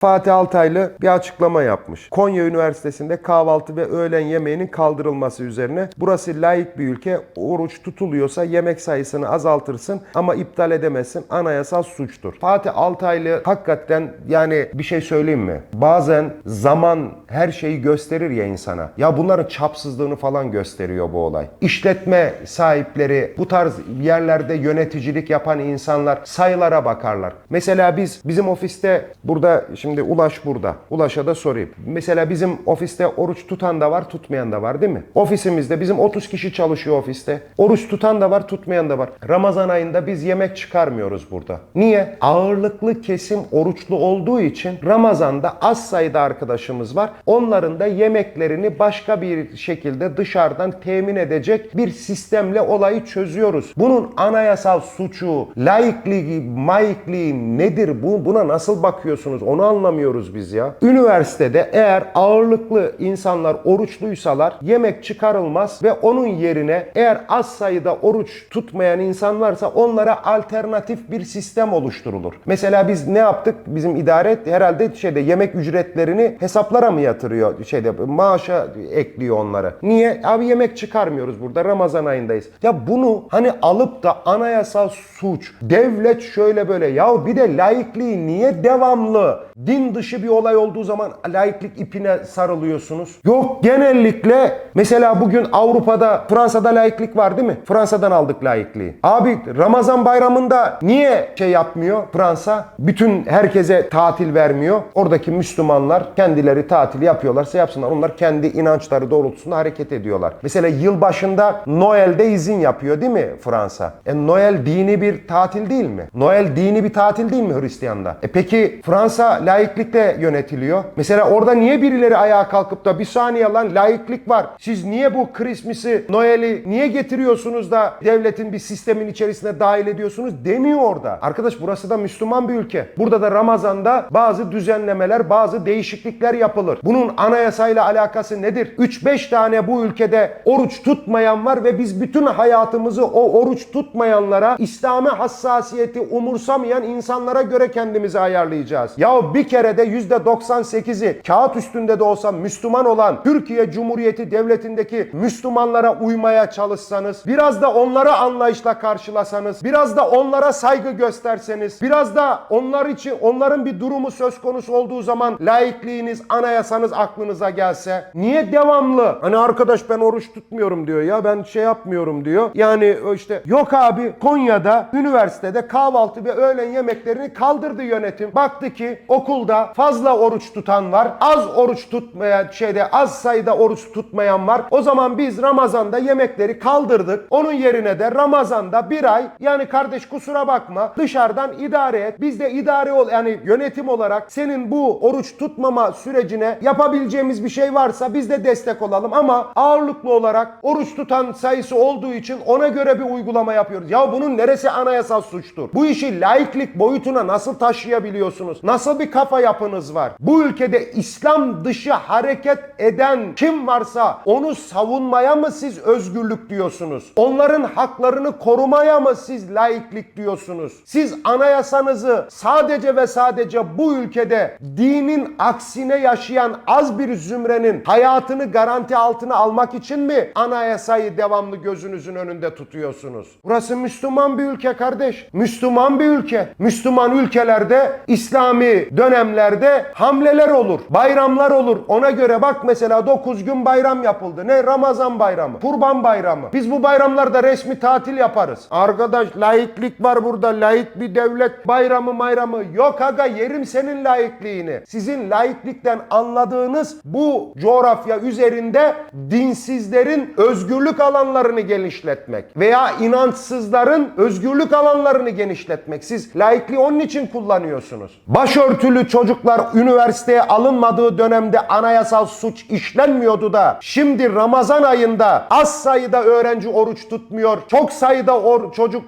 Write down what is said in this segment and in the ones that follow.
Fatih Altaylı bir açıklama yapmış. Konya Üniversitesi'nde kahvaltı ve öğlen yemeğinin kaldırılması üzerine burası layık bir ülke. Oruç tutuluyorsa yemek sayısını azaltırsın ama iptal edemezsin. Anayasal suçtur. Fatih Altaylı hakikaten yani bir şey söyleyeyim mi? Bazen zaman her şeyi gösterir ya insana. Ya bunların çapsızlığını falan gösteriyor bu olay. İşletme sahipleri, bu tarz yerlerde yöneticilik yapan insanlar sayılara bakarlar. Mesela biz bizim ofiste burada şimdi Ulaş burada. Ulaş'a da sorayım. Mesela bizim ofiste oruç tutan da var, tutmayan da var değil mi? Ofisimizde bizim 30 kişi çalışıyor ofiste. Oruç tutan da var, tutmayan da var. Ramazan ayında biz yemek çıkarmıyoruz burada. Niye? Ağırlıklı kesim oruçlu olduğu için Ramazan'da az sayıda arkadaşımız var. Onların da yemeklerini başka bir şekilde dışarıdan temin edecek bir sistemle olayı çözüyoruz. Bunun anayasal suçu, laikliği, maikliği nedir bu? Buna nasıl bakıyorsunuz? Onu anlamıyoruz biz ya. Üniversitede eğer ağırlıklı insanlar oruçluysalar yemek çıkarılmaz ve onun yerine eğer az sayıda oruç tutmayan insan varsa onlara alternatif bir sistem oluşturulur. Mesela biz ne yaptık? Bizim idare herhalde şeyde yemek ücretlerini hesaplara mı yatırıyor? Şeyde maaşa ekliyor onları. Niye? Abi yemek çıkarmıyoruz burada. Ramazan ayındayız. Ya bunu hani alıp da anayasal suç, devlet şöyle böyle ya bir de laikliği niye devamlı din dışı bir olay olduğu zaman laiklik ipine sarılıyorsunuz? Yok genellikle mesela bugün Avrupa'da Fransa'da laiklik var değil mi? Fransa'dan aldık laikliği. Abi Ramazan bayramında niye şey yapmıyor Fransa? Bütün herkese tatil vermiyor. Oradaki Müslümanlar kendileri tatil yapıyorlarsa yapsınlar. Onlar kendi inançları doğrultusunda hareket ediyorlar. Mesela yılbaşında Noel'de izin yapıyor değil mi Fransa? E Noel dini bir tatil değil mi? Noel dini bir tatil değil mi Hristiyan'da? E peki Fransa laiklikle yönetiliyor. Mesela orada niye birileri ayağa kalkıp da bir saniye lan laiklik var. Siz niye bu Christmas'ı, Noel'i niye getiriyorsunuz da devletin bir sistemin içerisine dahil ediyorsunuz demiyor orada. Arkadaş burası da Müslüman bir ülke. Burada da Ramazan'da bazı düzenlemeler, bazı değişiklikler yapılır. Bunun anayasayla alakası nedir? 3-5 tane bu ülkede oruç tutmayan var ve biz bütün hayatımızı o oruç tutmayanlara, İslami hassasiyeti umursamayan insanlara göre kendimizi ayarlayacağız. Ya bir kere de %98'i kağıt üstünde de olsa Müslüman olan Türkiye Cumhuriyeti Devleti'ndeki Müslümanlara uymaya çalışsanız, biraz da onları anlayışla karşılasanız, biraz da onlara saygı gösterseniz, biraz da onlar için onların bir durumu söz konusu olduğu zaman laikliğiniz, anayasanız aklınıza gelse, niye devamlı hani arkadaş ben oruç tutmuyorum diyor ya ben şey yapmıyorum diyor. Yani işte yok abi Konya'da üniversitede kahvaltı ve öğlen yemeklerini kaldırdı yönetim. Baktı ki okulda fazla oruç tutan var. Az oruç tutmayan şeyde az sayıda oruç tutmayan var. O zaman biz Ramazan'da yemekleri kaldırdık. Onun yerine de Ramazan'da bir ay yani kardeş kusura bakma dışarıdan idare et. Biz de idare ol yani yönetim olarak senin bu oruç tutmama sürecine yapabileceğimiz bir şey varsa biz de destek olalım ama ağırlıklı olarak oruç tutan sayısı olduğu için ona göre bir uygulama yapıyoruz. Ya bunun neresi anayasal suçtur? Bu işi laiklik boyutuna nasıl taşıyabiliyorsunuz? Nasıl bir kafa yapınız var? Bu ülkede İslam dışı hareket eden kim varsa onu savunmaya mı siz özgürlük diyorsunuz? Onların haklarını korumaya mı siz laiklik diyorsunuz? Siz anayasanızı sadece ve sadece bu ülkede dinin aksine yaşayan az bir zümrenin hayatını garanti altına almak için mi anayasayı devamlı gözünüzün önünde tutuyorsunuz? Burası Müslüman bir ülke kardeş. Müslüman bir ülke. Müslüman ülkelerde İslami dönemlerde hamleler olur. Bayramlar olur. Ona göre bak mesela 9 gün bayram yapıldı. Ne? Ramazan bayramı. Kurban bayramı. Biz bu bayramlarda resmi tatil yaparız. Arkadaş laiklik var burada. Laik bir devlet bayramı bayramı. Yok aga yerim senin laikliğini. Sizin laiklikten anladığınız bu coğrafya üzerinde dinsizlerin özgürlük alanlarını genişletmek veya inançsızların özgürlük alanlarını genişletmek. Siz laikliği onun için kullanıyorsunuz. Başörtülü çocuklar üniversiteye alınmadığı dönemde anayasal suç işlenmiyordu da şimdi Ramazan ayında az sayıda öğrenci oruç tutmuyor. Çok sayıda or- çocuk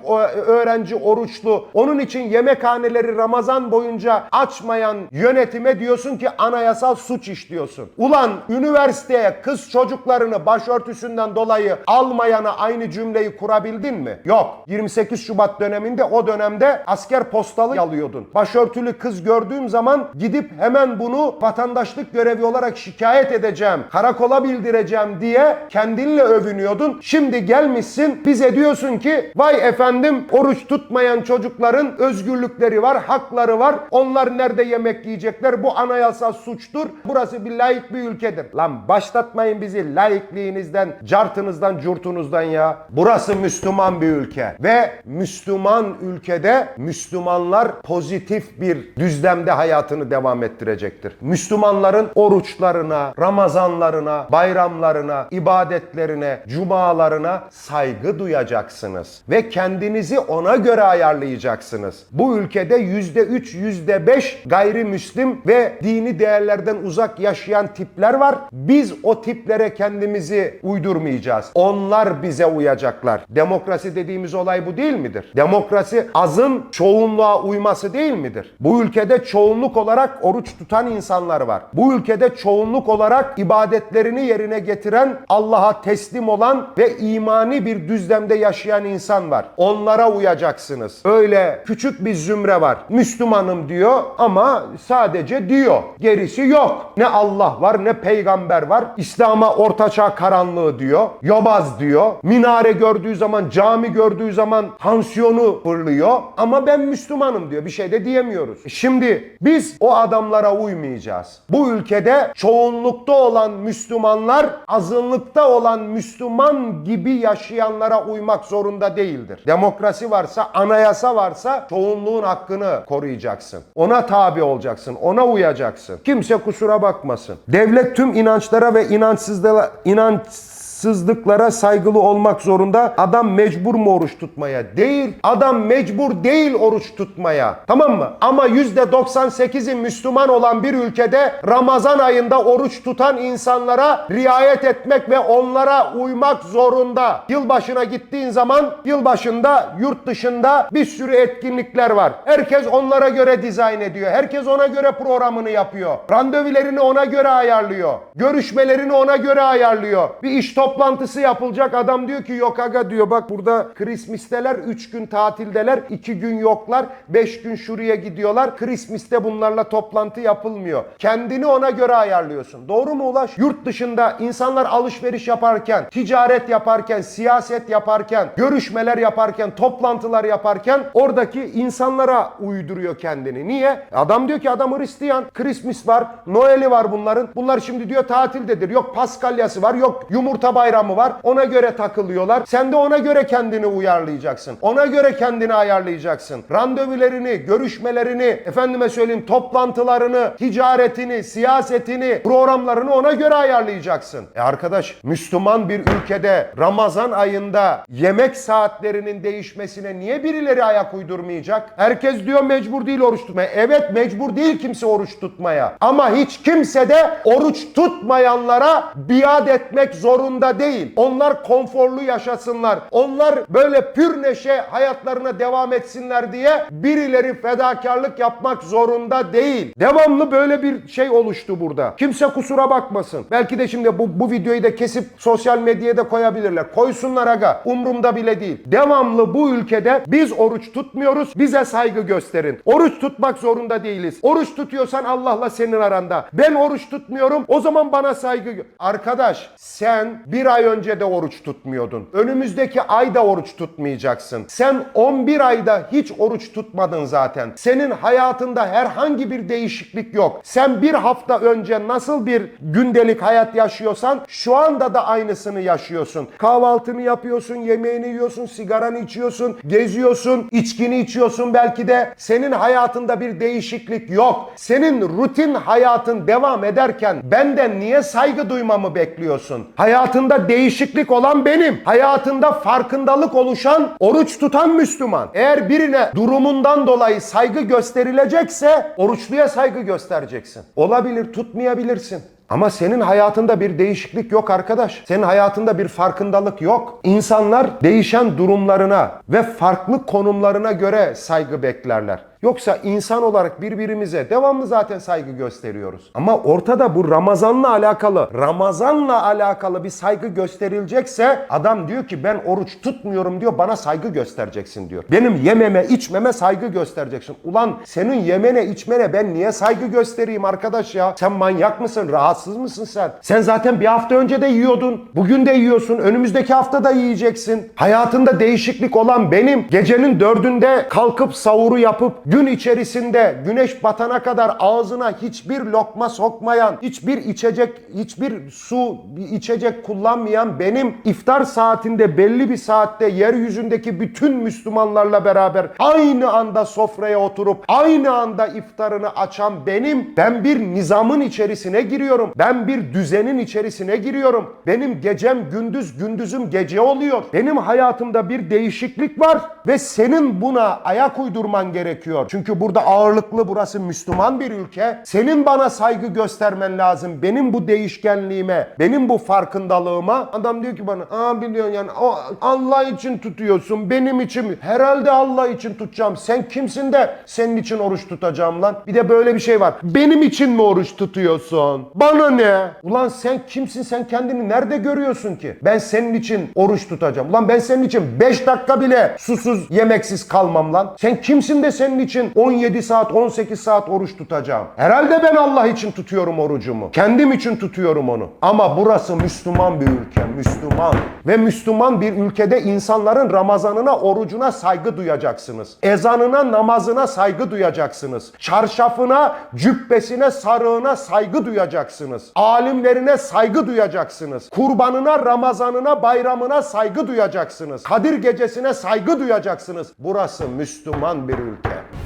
öğrenci oruçlu. Onun için yemekhaneleri Ramazan boyunca açmayan yönetime diyorsun ki anayasal suç işliyorsun. Ulan üniversiteye kız çocuklarını başörtüsünden dolayı almayana aynı cümleyi kurabildin mi? Yok. 28 Şubat döneminde o dönemde asker postalı alıyordun. Başörtülü kız gördüğüm zaman zaman gidip hemen bunu vatandaşlık görevi olarak şikayet edeceğim, karakola bildireceğim diye kendinle övünüyordun. Şimdi gelmişsin bize diyorsun ki vay efendim oruç tutmayan çocukların özgürlükleri var, hakları var. Onlar nerede yemek yiyecekler? Bu anayasal suçtur. Burası bir layık bir ülkedir. Lan başlatmayın bizi laikliğinizden, cartınızdan, curtunuzdan ya. Burası Müslüman bir ülke ve Müslüman ülkede Müslümanlar pozitif bir düzlemde hayatını devam ettirecektir. Müslümanların oruçlarına, Ramazanlarına, bayramlarına, ibadetlerine, cumalarına saygı duyacaksınız ve kendinizi ona göre ayarlayacaksınız. Bu ülkede yüzde üç, yüzde beş gayrimüslim ve dini değerlerden uzak yaşayan tipler var. Biz o tiplere kendimizi uydurmayacağız. Onlar bize uyacaklar. Demokrasi dediğimiz olay bu değil midir? Demokrasi azın çoğunluğa uyması değil midir? Bu ülkede çoğunluk olarak oruç tutan insanlar var. Bu ülkede çoğunluk olarak ibadetlerini yerine getiren, Allah'a teslim olan ve imani bir düzlemde yaşayan insan var. Onlara uyacaksınız. Öyle küçük bir zümre var. Müslümanım diyor ama sadece diyor. Gerisi yok. Ne Allah var ne peygamber var. İslam'a ortaçağ karanlığı diyor. Yobaz diyor. Minare gördüğü zaman, cami gördüğü zaman tansiyonu fırlıyor. Ama ben Müslümanım diyor. Bir şey de diyemiyoruz. Şimdi biz o adamlara uymayacağız. Bu ülkede çoğunlukta olan Müslümanlar azınlıkta olan Müslüman gibi yaşayanlara uymak zorunda değildir. Demokrasi varsa, anayasa varsa çoğunluğun hakkını koruyacaksın. Ona tabi olacaksın, ona uyacaksın. Kimse kusura bakmasın. Devlet tüm inançlara ve inançsızlığa, inançsızlıklara saygılı olmak zorunda. Adam mecbur mu oruç tutmaya? Değil. Adam mecbur değil oruç tutmaya. Tamam mı? Ama %98'i Müslüman olan bir ülkede Ramazan ayında oruç tutan insanlara riayet etmek ve onlara uymak zorunda. Yılbaşına gittiğin zaman yılbaşında yurt dışında bir sürü etkinlikler var. Herkes onlara göre dizayn ediyor. Herkes ona göre programını yapıyor. Randevularını ona göre ayarlıyor. Görüşmelerini ona göre ayarlıyor. Bir iş toplantısı yapılacak. Adam diyor ki yok aga diyor bak burada Christmas'teler 3 gün tatildeler 2 gün yoklar 5 gün şuraya gidiyorlar. Christmas'te bunlarla toplantı yapılmıyor. Kendini ona göre ayarlıyorsun. Doğru mu Ulaş? Yurt dışında insanlar alışveriş yaparken, ticaret yaparken, siyaset yaparken, görüşmeler yaparken, toplantılar yaparken oradaki insanlara uyduruyor kendini. Niye? Adam diyor ki adam Hristiyan. Christmas var, Noel'i var bunların. Bunlar şimdi diyor tatildedir. Yok Paskalyası var, yok yumurta bayramı var. Ona göre takılıyorlar. Sen de ona göre kendini uyarlayacaksın. Ona göre kendini ayarlayacaksın. Randevularını, görüşmelerini, efendime söyleyeyim toplantılarını, ticaretini, siyasetini, programlarını ona göre ayarlayacaksın. E arkadaş Müslüman bir ülkede Ramazan ayında yemek saatlerinin değişmesine niye birileri ayak uydurmayacak? Herkes diyor mecbur değil oruç tutmaya. Evet mecbur değil kimse oruç tutmaya. Ama hiç kimse de oruç tutmayanlara biat etmek zorunda değil. Onlar konforlu yaşasınlar. Onlar böyle pür neşe hayatlarına devam etsinler diye birileri fedakarlık yapmak zorunda değil. Devamlı böyle bir şey oluştu burada. Kimse kusura bakmasın. Belki de şimdi bu, bu videoyu da kesip sosyal medyaya da koyabilirler. Koysunlar aga. Umrumda bile değil. Devamlı bu ülkede biz oruç tutmuyoruz. Bize saygı gösterin. Oruç tutmak zorunda değiliz. Oruç tutuyorsan Allah'la senin aranda. Ben oruç tutmuyorum. O zaman bana saygı Arkadaş sen bir ay önce de oruç tutmuyordun. Önümüzdeki ay da oruç tutmayacaksın. Sen 11 ayda hiç oruç tutmadın zaten. Senin hayatında herhangi bir değişiklik yok. Sen bir hafta önce nasıl bir gündelik hayat yaşıyorsan şu anda da aynısını yaşıyorsun. Kahvaltını yapıyorsun, yemeğini yiyorsun, sigaranı içiyorsun, geziyorsun, içkini içiyorsun belki de. Senin hayatında bir değişiklik yok. Senin rutin hayatın devam ederken benden niye saygı duymamı bekliyorsun? Hayatında değişiklik olan benim. Hayatında farkındalık oluşan, oruç tutan Müslüman. Eğer birine durumundan dolayı saygı gösterilecekse oruçluya saygı göstereceksin. Olabilir, tutmayabilirsin. Ama senin hayatında bir değişiklik yok arkadaş. Senin hayatında bir farkındalık yok. İnsanlar değişen durumlarına ve farklı konumlarına göre saygı beklerler. Yoksa insan olarak birbirimize devamlı zaten saygı gösteriyoruz. Ama ortada bu Ramazan'la alakalı, Ramazan'la alakalı bir saygı gösterilecekse adam diyor ki ben oruç tutmuyorum diyor bana saygı göstereceksin diyor. Benim yememe içmeme saygı göstereceksin. Ulan senin yemene içmene ben niye saygı göstereyim arkadaş ya? Sen manyak mısın? Rahatsız mısın sen? Sen zaten bir hafta önce de yiyordun. Bugün de yiyorsun. Önümüzdeki hafta da yiyeceksin. Hayatında değişiklik olan benim. Gecenin dördünde kalkıp savuru yapıp gün içerisinde güneş batana kadar ağzına hiçbir lokma sokmayan, hiçbir içecek, hiçbir su, içecek kullanmayan benim iftar saatinde belli bir saatte yeryüzündeki bütün Müslümanlarla beraber aynı anda sofraya oturup aynı anda iftarını açan benim. Ben bir nizamın içerisine giriyorum. Ben bir düzenin içerisine giriyorum. Benim gecem gündüz, gündüzüm gece oluyor. Benim hayatımda bir değişiklik var ve senin buna ayak uydurman gerekiyor. Çünkü burada ağırlıklı burası Müslüman bir ülke. Senin bana saygı göstermen lazım. Benim bu değişkenliğime, benim bu farkındalığıma. Adam diyor ki bana, aa biliyorsun yani o Allah için tutuyorsun, benim için? Herhalde Allah için tutacağım. Sen kimsin de senin için oruç tutacağım lan? Bir de böyle bir şey var. Benim için mi oruç tutuyorsun? Bana ne? Ulan sen kimsin? Sen kendini nerede görüyorsun ki? Ben senin için oruç tutacağım. Ulan ben senin için 5 dakika bile susuz, yemeksiz kalmam lan. Sen kimsin de senin için 17 saat, 18 saat oruç tutacağım? Herhalde ben Allah için tutuyorum orucumu. Kendim için tutuyorum onu. Ama burası Müslüman bir ülke. Müslüman. Ve Müslüman bir ülkede insanların Ramazanına, orucuna saygı duyacaksınız. Ezanına, namazına saygı duyacaksınız. Çarşafına, cübbesine, sarığına saygı duyacaksınız. Alimlerine saygı duyacaksınız. Kurbanına, Ramazanına, bayramına saygı duyacaksınız. Kadir gecesine saygı duyacaksınız. Burası Müslüman bir ülke.